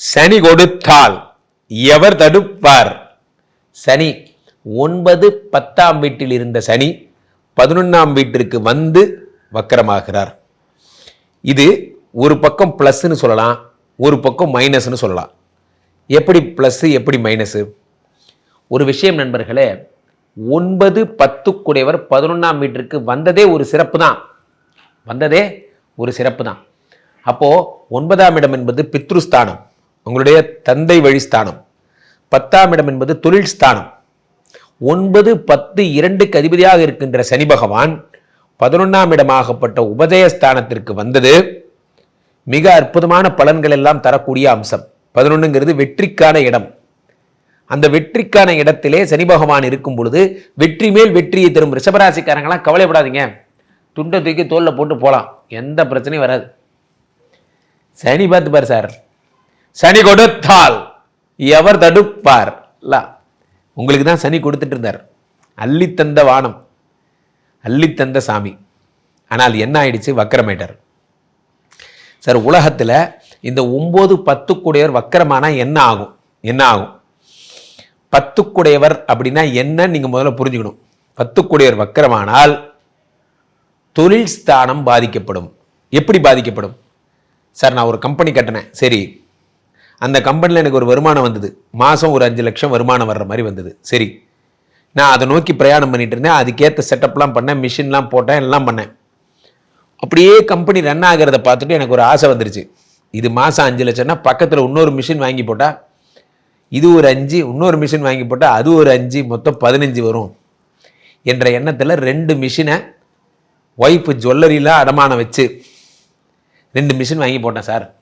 சனி கொடுத்தால் எவர் தடுப்பார்? சனி. ஒன்பது பத்தாம் வீட்டில் இருந்த சனி பதினொன்னாம் வீட்டிற்கு வந்து வக்கரமாகிறார். இது ஒரு பக்கம் ப்ளஸ்ன்னு சொல்லலாம் ஒரு பக்கம் மைனஸ்னு சொல்லலாம். எப்படி ப்ளஸ் எப்படி மைனஸு ஒரு விஷயம் நண்பர்களே ஒன்பது பத்துக்குடையவர் பதினொன்றாம் வீட்டிற்கு வந்ததே ஒரு சிறப்பு தான். வந்ததே ஒரு சிறப்பு தான். அப்போது ஒன்பதாம் இடம் என்பது பித்ருஸ்தானம். உங்களுடைய தந்தை வழி ஸ்தானம். பத்தாம் இடம் என்பது தொழில் ஸ்தானம். ஒன்பது பத்து இரண்டுக்கு அதிபதியாக இருக்கின்ற சனி பகவான் பதினொன்றாம் இடமாகப்பட்ட உபதயஸ்தானத்திற்கு வந்தது. மிக அற்புதமான பலன்கள் எல்லாம் தரக்கூடிய அம்சம். பதினொன்றுங்கிறது வெற்றிக்கான இடம். அந்த வெற்றிக்கான இடத்திலே சனி பகவான் இருக்கும் பொழுது வெற்றி மேல் வெற்றியை தரும் ரிஷபராசிக்காரங்களாம் கவலைப்படாதீங்க. துண்டை தூக்கி தோல்ல போட்டு போகலாம் எந்த பிரச்சனையும் வராது. சனி பார்த்து சார். சனி கொடுத்தால் எவர் தடுப்பார்? உங்களுக்கு தான் சனி கொடுத்துட்டு இருந்தார் அள்ளித்தந்த வானம் அள்ளித்தந்த சாமி. ஆனால் என்ன ஆயிடுச்சு? வக்கரமேட்டர் சார் உலகத்தில் இந்த ஒம்பது பத்துக்குடையவர் வக்கரமானா என்ன ஆகும்? என்ன ஆகும்? பத்துக்குடையவர் அப்படின்னா என்ன? நீங்கள் முதல்ல புரிஞ்சுக்கணும். பத்துக்குடையவர் வக்கரமானால் தொழில் ஸ்தானம் பாதிக்கப்படும். எப்படி பாதிக்கப்படும்? சார் நான் ஒரு கம்பெனி கட்டினேன். சரி அந்த கம்பெனியில் எனக்கு ஒரு வருமானம் வந்தது. மாதம் ஒரு அஞ்சு லட்சம் வருமானம் வர்ற மாதிரி வந்தது. சரி. நான் அதை நோக்கி பிரயாணம் பண்ணிட்டு இருந்தேன். அதுக்கேற்ற செட்டப்லாம் பண்ணேன். மிஷின்லாம் போட்டேன். எல்லாம் பண்ணேன். அப்படியே கம்பெனி ரன் ஆகிறத பார்த்துட்டு எனக்கு ஒரு ஆசை வந்துருச்சு. இது மாதம் அஞ்சு லட்சம்னா பக்கத்தில் இன்னொரு மிஷின் வாங்கி போட்டால் இது ஒரு அஞ்சு இன்னொரு மிஷின் வாங்கி போட்டால் அது ஒரு அஞ்சு மொத்தம் பதினஞ்சு வரும். என்ற எண்ணத்தில் ரெண்டு மிஷினை ஒய்ஃபு ஜுவல்லரியில் அடமானம் வச்சு ரெண்டு மிஷின் வாங்கி போட்டேன் சார்.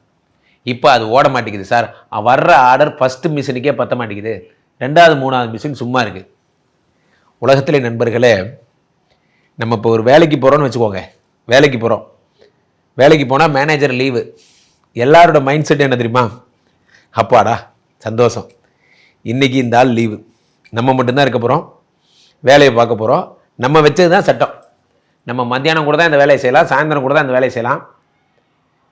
இப்போ அது ஓட மாட்டேங்குது சார். வர்ற ஆர்டர் ஃபஸ்ட்டு மிஷினுக்கே பத்த மாட்டேங்குது. ரெண்டாவது மூணாவது மிஷின் சும்மா இருக்குது உலகத்திலே நண்பர்களே நம்ம இப்போ ஒரு வேலைக்கு போகிறோன்னு வச்சுக்கோங்க. வேலைக்கு போகிறோம் வேலைக்கு போனால் மேனேஜர் லீவு எல்லாரோட மைண்ட் செட் என்ன தெரியுமா? அப்பாடா சந்தோஷம். இன்றைக்கி இந்த ஆள் லீவு நம்ம மட்டும்தான் இருக்க போகிறோம் வேலையை பார்க்க போகிறோம் நம்ம வச்சது தான் சட்டம். நம்ம மத்தியானம் கூட தான் இந்த வேலையை செய்யலாம். சாயந்தரம் கூட தான் இந்த வேலையை செய்யலாம்.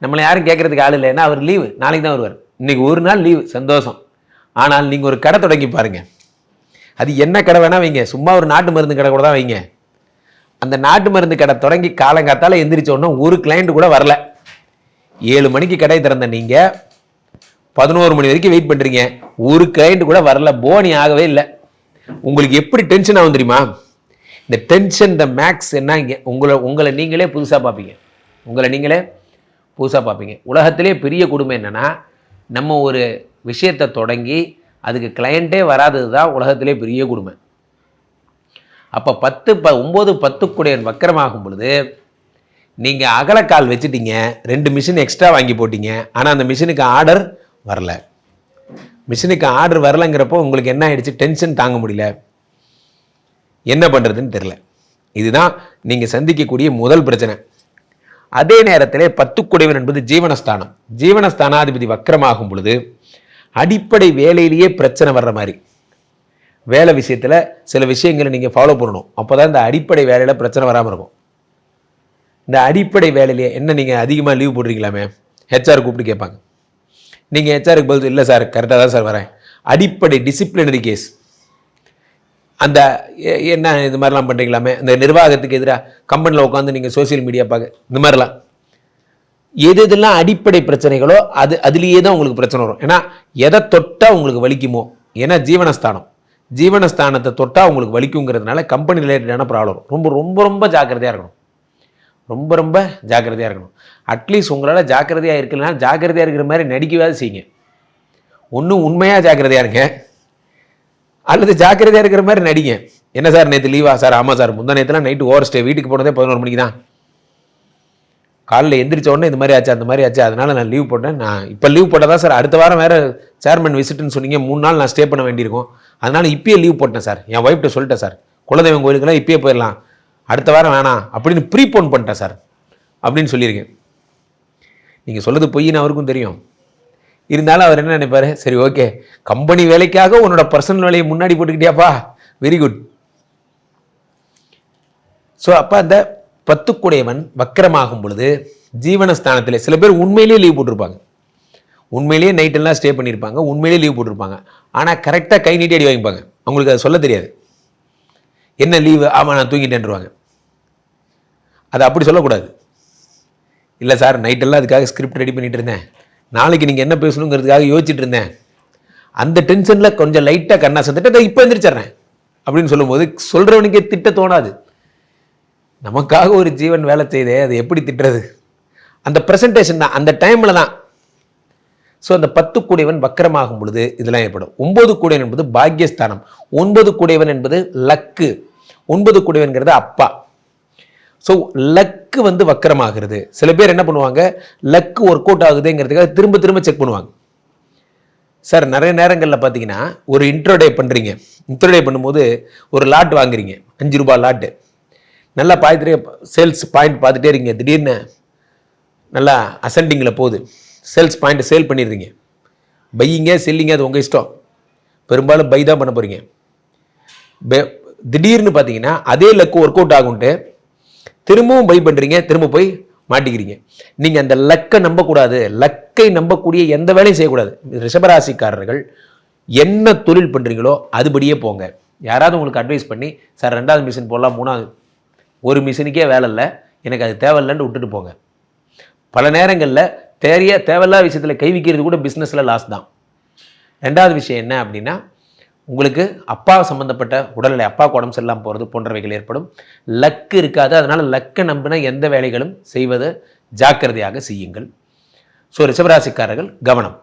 நம்மளை யாரும் கேட்கறதுக்கு ஆள் இல்லைன்னா அவர் லீவு நாளைக்கு தான் வருவார். இன்னைக்கு ஒரு நாள் லீவு சந்தோஷம். ஆனால் நீங்கள் ஒரு கடை தொடங்கி பாருங்கள் அது என்ன கடை வேணால் வைங்க. சும்மா ஒரு நாட்டு மருந்து கடை கூட தான் வைங்க. அந்த நாட்டு மருந்து கடை தொடங்கி காலங்காத்தால் எந்திரிச்ச உடனே ஒரு கிளைண்ட் கூட வரல. ஏழு மணிக்கு கடை திறந்த நீங்கள் பதினோரு மணி வரைக்கும் வெயிட் பண்ணுறீங்க ஒரு கிளைண்ட் கூட வரல. போனி ஆகவே இல்லை. உங்களுக்கு எப்படி டென்ஷன் ஆகும் தெரியுமா? இந்த டென்ஷன் இந்த மேக்ஸ் என்னங்க உங்களை உங்களை நீங்களே புதுசாக பார்ப்பீங்க. உங்களை நீங்களே புதுசாக பார்ப்பீங்க. உலகத்திலே பெரிய கொடுமை என்னன்னா நம்ம ஒரு விஷயத்தை தொடங்கி அதுக்கு கிளையண்ட்டே வராதது தான் உலகத்திலே பெரிய கொடுமை. அப்போ பத்து ப ஒம்பது பத்துக்குடையன் வக்கரமாகும் பொழுது நீங்கள் அகலக்கால் வச்சுட்டீங்க ரெண்டு மிஷின் எக்ஸ்ட்ரா வாங்கி போட்டீங்க ஆனால் அந்த மிஷினுக்கு ஆர்டர் வரல. மிஷினுக்கு ஆர்டர் வரலங்கிறப்போ உங்களுக்கு என்ன ஆயிடுச்சு? டென்ஷன் தாங்க முடியல. என்ன பண்ணுறதுன்னு தெரில இதுதான் நீங்கள் சந்திக்கக்கூடிய முதல் பிரச்சனை. அதே நேரத்திலே பத்துக்குடைவன் என்பது ஜீவனஸ்தானம். ஜீவனஸ்தானாதிபதி வக்கரமாகும் பொழுது அடிப்படை வேலையிலேயே பிரச்சனை வர்ற மாதிரி. வேலை விஷயத்தில் சில விஷயங்களை நீங்கள் ஃபாலோ பண்ணணும். அப்போ தான் இந்த அடிப்படை வேலையில் பிரச்சனை வராமல் இருக்கும். இந்த அடிப்படை வேலையிலேயே என்ன நீங்கள் அதிகமாக லீவ் போடுறீங்களாமே? ஹெச்ஆர் கூப்பிட்டு கேட்பாங்க. நீங்கள் ஹெச்ஆருக்கு பதில் இல்லை சார் கரெக்டாக தான் சார் வரேன். அடிப்படை டிசிப்ளினரி கேஸ் அந்த என்ன இது மாதிரிலாம் பண்ணுறீங்களாமே இந்த நிர்வாகத்துக்கு எதிராக கம்பெனியில் உட்காந்து நீங்கள் சோஷியல் மீடியா பார்க்க இந்த மாதிரிலாம். எது எதெல்லாம் அடிப்படை பிரச்சனைகளோ அது அதுலேயே தான் உங்களுக்கு பிரச்சனை வரும். ஏன்னா எதை தொட்டால் உங்களுக்கு வலிக்குமோ? ஏன்னா ஜீவனஸ்தானம். ஜீவனஸ்தானத்தை தொட்டால் உங்களுக்கு வலிக்குங்கிறதுனால கம்பெனி ரிலேட்டடான ப்ராப்ளம் ரொம்ப ரொம்ப ரொம்ப ஜாக்கிரதையாக இருக்கணும். ரொம்ப ரொம்ப ஜாக்கிரதையாக இருக்கணும். அட்லீஸ்ட் உங்களால் ஜாக்கிரதையாக இருக்கலனா ஜாக்கிரதையாக இருக்கிற மாதிரி நடிக்கவாது செய்யுங்க. ஒன்றும் உண்மையாக ஜாக்கிரதையாக இருங்க. அல்லது ஜாக்கிரதையாக இருக்கிற மாதிரி நடிங்க. என்ன சார் நேற்று லீவா? சார் ஆமாம் சார். முந்தா நேற்றுலாம் நைட்டு ஓவர் ஸ்டே வீட்டுக்கு போனதே பதினோரு மணிக்கு தான். காலையில் எந்திரிச்ச உடனே இந்த மாதிரி ஆச்சு அந்த மாதிரி ஆச்சு. அதனால நான் லீவ் போட்டேன். நான் இப்போ லீவ் போட்டால் தான் சார்? அடுத்த வாரம் வேறு சேர்மன் விசிட்டுன்னு சொன்னீங்க. மூணு நாள் நான் ஸ்டே பண்ண வேண்டியிருக்கும். அதனால் இப்பயே லீவ் போட்டேன் சார். என் ஒய்ஃப்ட்ட சொல்லிட்டேன் சார். குலதெய்வம் கோயிலுக்கெல்லாம் இப்பயே போயிடலாம். அடுத்த வாரம் வேணாம். அப்படின்னு ப்ரீபோன் பண்ணிட்டேன் சார். அப்படின்னு சொல்லியிருக்கேன். நீங்கள் சொல்கிறது பொய்ன்னு அவருக்கும் தெரியும். இருந்தாலும் அவர் என்ன நினைப்பாரு? சரி ஓகே கம்பெனி வேலைக்காக உன்னோட பர்சனல் வேலையை முன்னாடி போட்டுக்கிட்டியாப்பா? வெரி குட் ஸோ அப்போ அந்த பத்துக்குடையவன் வக்கரமாகும் பொழுது ஜீவனஸ்தானத்தில் சில பேர் உண்மையிலேயே லீவ் போட்டிருப்பாங்க. உண்மையிலேயே நைட்டெல்லாம் ஸ்டே பண்ணியிருப்பாங்க. உண்மையிலேயே லீவ் போட்டிருப்பாங்க. ஆனால் கரெக்டாக கை நீட்டி அடி வாங்கிப்பாங்க. அவங்களுக்கு அது சொல்ல தெரியாது. என்ன லீவு ஆமாம் நான் தூங்கிட்டேன்ருவாங்க. அது அப்படி சொல்லக்கூடாது. இல்லை சார் நைட்டெல்லாம் அதுக்காக ஸ்கிரிப்ட் ரெடி பண்ணிகிட்டு இருந்தேன். நாளைக்கு நீங்கள் என்ன பேசணுங்கிறதுக்காக யோசிச்சுட்டு இருந்தேன். அந்த டென்ஷனில் கொஞ்சம் லைட்டாக கண்ணா சந்துட்டு இப்போ எந்திரிச்சிட்றேன். அப்படின்னு சொல்லும்போது சொல்கிறவனுக்கே திட்ட தோணாது. நமக்காக ஒரு ஜீவன் வேலை செய்தே அதை எப்படி திட்டுறது? அந்த ப்ரெசன்டேஷன் தான் அந்த டைமில் தான். ஸோ அந்த பத்து கூடையவன் வக்கரமாகும் பொழுது இதெல்லாம் ஏற்படும். ஒன்பது கூடையவன் என்பது பாக்கியஸ்தானம் ஒன்பது கூடையவன் என்பது லக்கு. ஒன்பது கூடையவன்கிறது அப்பா. ஸோ லக்கு வந்து வக்கரமாகிறது. சில பேர் என்ன பண்ணுவாங்க? லக்கு ஒர்க் அவுட் ஆகுதுங்கிறதுக்காக திரும்ப திரும்ப செக் பண்ணுவாங்க. சார் நிறைய நேரங்களில் பார்த்தீங்கன்னா ஒரு இன்ட்ரோடே பண்ணுறீங்க இன்ட்ரோடே பண்ணும்போது ஒரு லாட் வாங்குறீங்க. அஞ்சு ரூபாய் லாட்டு நல்லா பார்த்துட்டே சேல்ஸ் பாயிண்ட் பார்த்துட்டே இருக்கீங்க. திடீர்னு நல்லா அசண்டிங்கில் போகுது. சேல்ஸ் பாயிண்ட் சேல் பண்ணிடுறீங்க. பையிங்க செல்லிங்க அது உங்கள் இஷ்டம். பெரும்பாலும் பை தான் பண்ண போகிறீங்க திடீர்னு பார்த்தீங்கன்னா அதே லக்கு ஒர்க் அவுட் ஆகும்ட்டு திரும்பவும் பை பண்ணுறீங்க திரும்ப போய் மாட்டிக்கிறீங்க. நீங்கள் அந்த லக்கை நம்பக்கூடாது. லக்கை நம்பக்கூடிய எந்த வேலையும் செய்யக்கூடாது. ரிஷபராசிக்காரர்கள் என்ன தொழில் பண்ணுறீங்களோ அதுபடியே போங்க. யாராவது உங்களுக்கு அட்வைஸ் பண்ணி சார் ரெண்டாவது மிஷின் போடலாம் மூணாவது ஒரு மிஷினுக்கே வேலை இல்லை. எனக்கு அது தேவையில்லைன்னு விட்டுட்டு போங்க. பல நேரங்களில் தேவைய தேவையில்லாத விஷயத்தில் கைவிக்கிறது கூட பிஸ்னஸில் லாஸ் தான். ரெண்டாவது விஷயம் என்ன அப்படின்னா உங்களுக்கு அப்பா சம்மந்தப்பட்ட உடல்நிலை அப்பாவுக்கு உடம்பு சரியில்லாமல் போகிறது போன்றவைகள் ஏற்படும். லக்கு இருக்காது. அதனால் லக்கை நம்பின எந்த வேலைகளும் செய்வது ஜாக்கிரதையாக செய்யுங்கள். ஸோ ரிஷபராசிக்காரர்கள் கவனம்.